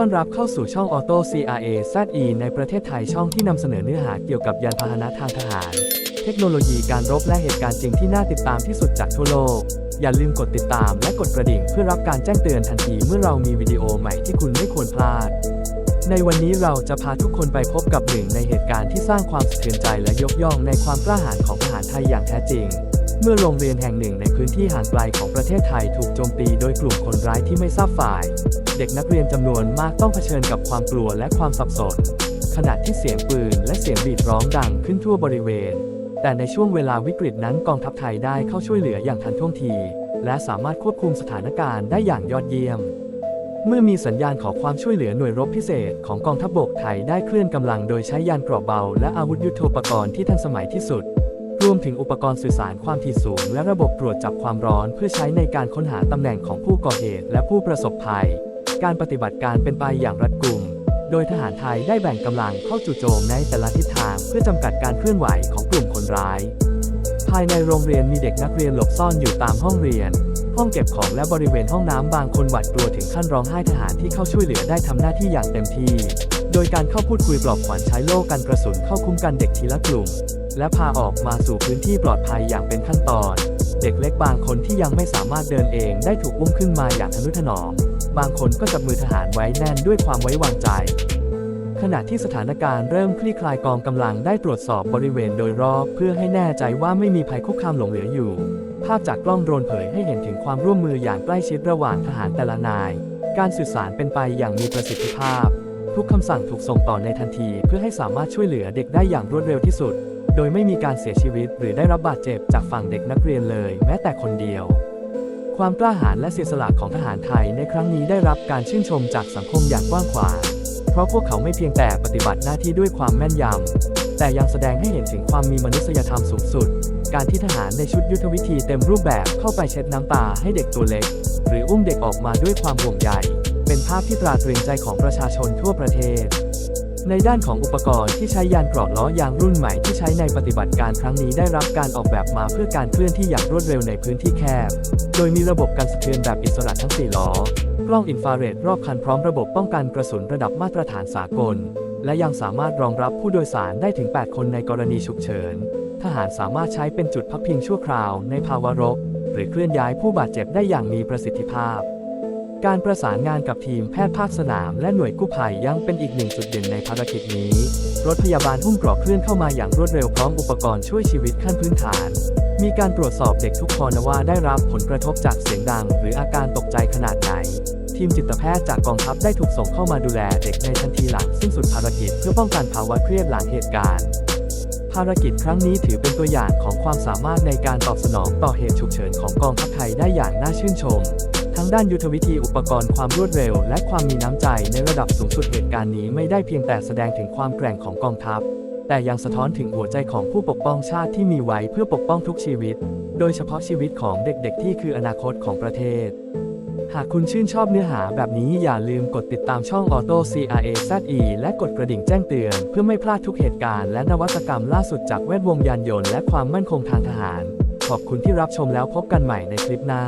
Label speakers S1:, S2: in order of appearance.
S1: ต้อนรับเข้าสู่ช่อง Auto CRA ZE ในประเทศไทยช่องที่นำเสนอเนื้อหาเกี่ยวกับยานพาหนะทางทหาร เทคโนโลยีการรบและเหตุการณ์จริงที่น่าติดตามที่สุดจากทั่วโลก อย่าลืมกดติดตามและกดกระดิ่งเพื่อรับการแจ้งเตือนทันทีเมื่อเรามีวิดีโอใหม่ที่คุณไม่ควรพลาด ในวันนี้เราจะพาทุกคนไปพบกับหนึ่งในเหตุการณ์ที่สร้างความสะเทือนใจและยกย่องในความกล้าหาญของทหารไทยอย่างแท้จริง เมื่อโรงเรียนแห่งหนึ่งในพื้นที่ห่างไกลของประเทศไทยถูกโจมตีโดยกลุ่มคนร้ายที่ไม่ทราบฝ่าย เด็กนักเรียนจำนวนมากต้องเผชิญกับความกลัวและความสับสน ขณะที่เสียงปืนและเสียงบีดร้องดังขึ้นทั่วบริเวณ แต่ในช่วงเวลาวิกฤตนั้นกองทัพไทยได้เข้าช่วยเหลืออย่างทันท่วงที และสามารถควบคุมสถานการณ์ได้อย่างยอดเยี่ยม เมื่อมีสัญญาณขอความช่วยเหลือหน่วยรบพิเศษของกองทัพบกไทยได้เคลื่อนกำลังโดยใช้ยานเกราะเบา และอาวุธยุโทโธปกรณ์ที่ทันสมัยที่สุด รวมถึงอุปกรณ์สื่อสารความถี่สูง และระบบตรวจจับความร้อนเพื่อใช้ในการค้นหาตำแหน่งของผู้ก่อเหตุและผู้ประสบภัย การปฏิบัติการเป็นไปอย่างรัดกุม โดยทหารไทยได้แบ่งกำลังเข้าจู่โจมในแต่ละทิศทางเพื่อจำกัดการเคลื่อนไหวของกลุ่มคนร้าย ภายในโรงเรียนมีเด็กนักเรียนหลบซ่อนอยู่ตามห้องเรียน ห้องเก็บของและบริเวณห้องน้ำบางคนหวาดกลัวถึงขั้นร้องไห้ทหารที่เข้าช่วยเหลือได้ทำหน้าที่อย่างเต็มที่ โดยการเข้าพูดคุยปลอบขวัญใช้โล่กันกระสุนเข้าคุ้มกันเด็กทีละกลุ่ม และพาออกมาสู่พื้นที่ปลอดภัยอย่างเป็นขั้นตอน เด็กเล็กบางคนที่ยังไม่สามารถเดินเองได้ถูกอุ้มขึ้นมาอย่างทนุถนอม บางคนก็จับมือทหารไว้แน่นด้วยความไว้วางใจ ขณะที่สถานการณ์เริ่มคลี่คลายกองกำลังได้ตรวจสอบบริเวณโดยรอบเพื่อให้แน่ใจว่าไม่มีภัยคุกคามหลงเหลืออยู่ ภาพจากกล้องโดรนเผยให้เห็นถึงความร่วมมืออย่างใกล้ชิดระหว่างทหารแต่ละนาย การสื่อสารเป็นไปอย่างมีประสิทธิภาพทุกคำสั่งถูกส่งต่อในทันทีเพื่อให้สามารถช่วยเหลือเด็กได้อย่างรวดเร็วที่สุด โดยไม่มีการเสียชีวิตหรือได้รับบาดเจ็บจากฝั่งเด็กนักเรียนเลย แม้แต่คนเดียว ความกล้าหาญและเสียสละของทหารไทยในครั้งนี้ได้รับการชื่นชมจากสังคมอย่างกว้างขวาง เพราะพวกเขาไม่เพียงแต่ปฏิบัติหน้าที่ด้วยความแม่นยำ แต่ยังแสดงให้เห็นถึงความมีมนุษยธรรมสูงสุด การที่ทหารในชุดยุทธวิธีเต็มรูปแบบเข้าไปเช็ดน้ำตาให้เด็กตัวเล็ก หรืออุ้มเด็กออกมาด้วยความห่วงใย เป็นภาพที่ตราตรึงใจของประชาชนทั่วประเทศ ในด้านของอุปกรณ์ที่ใช้ยานเกราะล้อยางรุ่นใหม่ที่ใช้ในปฏิบัติการครั้งนี้ได้รับการออกแบบมาเพื่อการเคลื่อนที่อย่างรวดเร็วในพื้นที่แคบ โดยมีระบบการสะเทือนแบบอิสระทั้ง 4 ล้อ กล้องอินฟราเรดรอบคันพร้อมระบบป้องกันกระสุนระดับมาตรฐานสากล และยังสามารถรองรับผู้โดยสารได้ถึง 8 คนในกรณีฉุกเฉิน ทหารสามารถใช้เป็นจุดพักพิงชั่วคราวในภาวะรบ หรือเคลื่อนย้ายผู้บาดเจ็บได้อย่างมีประสิทธิภาพ การประสานงานกับทีมแพทย์ภาคสนาม และหน่วยกู้ภัยยังเป็นอีกหนึ่งจุดเด่นในภารกิจนี้ รถพยาบาลหุ้มเกราะเคลื่อนเข้ามาอย่างรวดเร็วพร้อมอุปกรณ์ช่วยชีวิตขั้นพื้นฐาน มีการตรวจสอบเด็กทุกคนว่าได้รับผลกระทบจากเสียงดัง หรืออาการตกใจขนาดไหน ทีมจิตแพทย์จากกองทัพได้ถูกส่งเข้ามาดูแลเด็กในทันทีหลังสิ้นสุดภารกิจเพื่อป้องกันภาวะเครียดหลังเหตุการณ์ภารกิจครั้งนี้ถือเป็นตัวอย่างของความสามารถในการตอบสนองต่อเหตุฉุกเฉินของกองทัพไทยได้อย่างน่าชื่นชม ทั้งด้านยุทธวิธีอุปกรณ์ความรวดเร็ว และความมีน้ำใจในระดับสูงสุดเหตุการณ์นี้ไม่ได้เพียงแต่แสดงถึงความแกร่งของกองทัพ แต่ยังสะท้อนถึงหัวใจของผู้ปกป้องชาติที่มีไว้เพื่อปกป้องทุกชีวิต โดยเฉพาะชีวิตของเด็กๆ ที่คืออนาคตของประเทศ หากคุณชื่นชอบเนื้อหาแบบนี้อย่าลืมกดติดตามช่อง Auto CRA ZE และกดกระดิ่งแจ้งเตือน เพื่อไม่พลาดทุกเหตุการณ์และนวัตกรรมล่าสุดจากแวดวงยานยนต์และความมั่นคงทางทหาร ขอบคุณที่รับชมแล้วพบกันใหม่ในคลิปหน้า